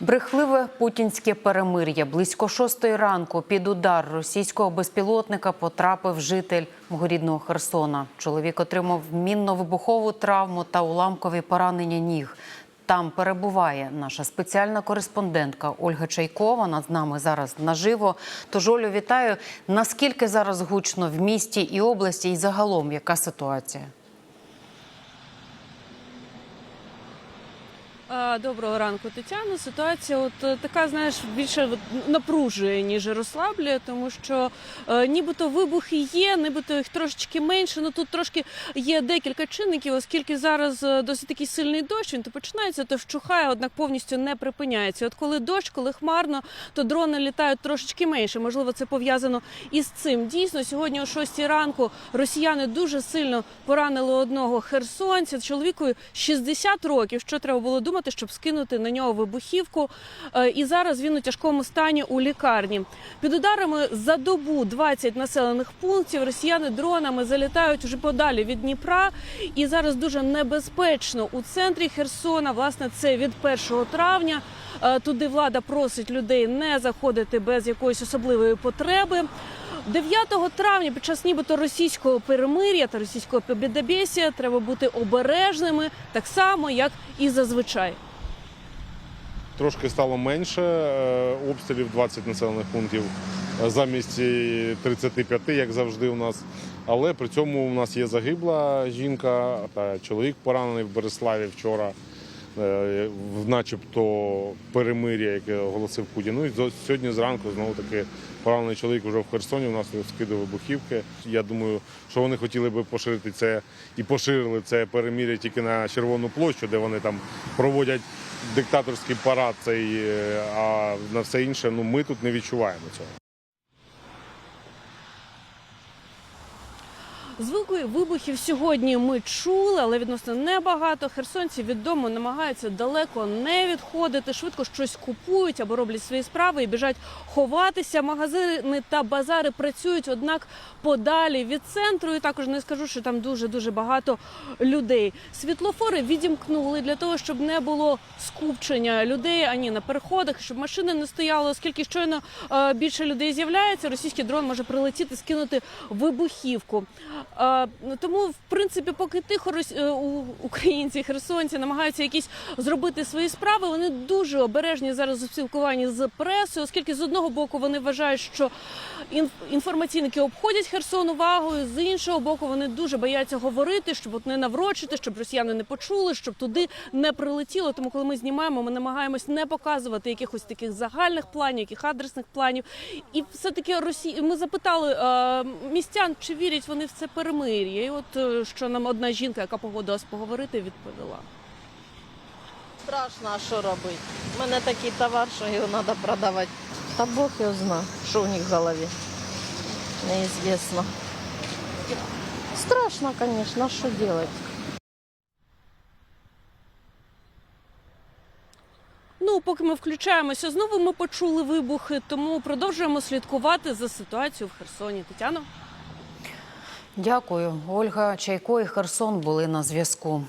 Брехливе путінське перемир'я. Близько шостої ранку під удар російського безпілотника потрапив житель мого рідного Херсона. Чоловік отримав мінно-вибухову травму та уламкові поранення ніг. Там перебуває наша спеціальна кореспондентка Ольга Чайкова. Вона з нами зараз наживо. Тож Олю, вітаю. Наскільки зараз гучно в місті і області, і загалом яка ситуація? Доброго ранку, Тетяно. Ситуація, от е, така, знаєш, більше напружує, ніж розслаблює, тому що е, нібито вибухи є, нібито їх трошечки менше. Ну тут трошки є декілька чинників, оскільки зараз е, досить такий сильний дощ, він то починається, то вщухає, однак повністю не припиняється. От коли дощ, коли хмарно, то дрони літають трошечки менше. Можливо, це пов'язано із цим. Дійсно, сьогодні о 6 ранку росіяни дуже сильно поранили одного херсонця. Чоловіку 60 років. Що треба було думати, щоб скинути на нього вибухівку. Е, І зараз він у тяжкому стані у лікарні. Під ударами за добу 20 населених пунктів. Росіяни дронами залітають вже подалі від Дніпра. І зараз дуже небезпечно у центрі Херсона. Власне, це від 1 травня. Е, Туди влада просить людей не заходити без якоїсь особливої потреби. 9 травня під час нібито російського перемир'я та російського побєдобєсія треба бути обережними, так само як і зазвичай. Трошки стало менше е, обстрілів 20 населених пунктів е, замість е, 35, як завжди у нас. Але при цьому у нас є загибла жінка та чоловік поранений в Береславі вчора, е, начебто перемир'я, яке оголосив Путін. Ну і сьогодні зранку знову таки поранений чоловік вже в Херсоні. У нас скидали вибухівки. Я думаю, що вони хотіли би поширити це і поширили це перемир'я тільки на Червону площу, де вони там проводять диктаторський парад цей, е, а на все інше ну ми тут не відчуваємо цього. Звуки вибухів сьогодні ми чули, але відносно небагато. Херсонці відомо намагаються далеко не відходити, швидко щось купують або роблять свої справи і біжать ховатися. Магазини та базари працюють, однак подалі від центру. І також не скажу, що там дуже дуже багато людей. Світлофори відімкнули для того, щоб не було скупчення людей ані на переходах, щоб машини не стояли, оскільки щойно е, більше людей з'являється. Російський дрон може прилетіти, скинути вибухівку. Ну, Тому, в принципі, поки тихо е, українці, херсонці намагаються якісь зробити свої справи. Вони дуже обережні зараз у спілкуванні з пресою, оскільки з одного боку вони вважають, що ін- інформаційники обходять Херсон увагою, з іншого боку, вони дуже бояться говорити, щоб от не наврочити, щоб росіяни не почули, щоб туди не прилетіло. Тому, коли ми знімаємо, ми намагаємось не показувати якихось таких загальних планів, яких адресних планів. І все таки Росі... ми запитали містян, чи вірять вони в це перемир'я. І от е, що нам одна жінка, яка погодилась поговорити, відповіла. Страшно, а що робити? У мене такий товар, що його треба продавати. Та Бог його знає, що у них в голові. Неізвісно. Страшно, звісно, що робити? Ну, поки ми включаємося знову, ми почули вибухи, тому продовжуємо слідкувати за ситуацією в Херсоні. Тетяно. Дякую. Ольга Чайко і Херсон були на зв'язку.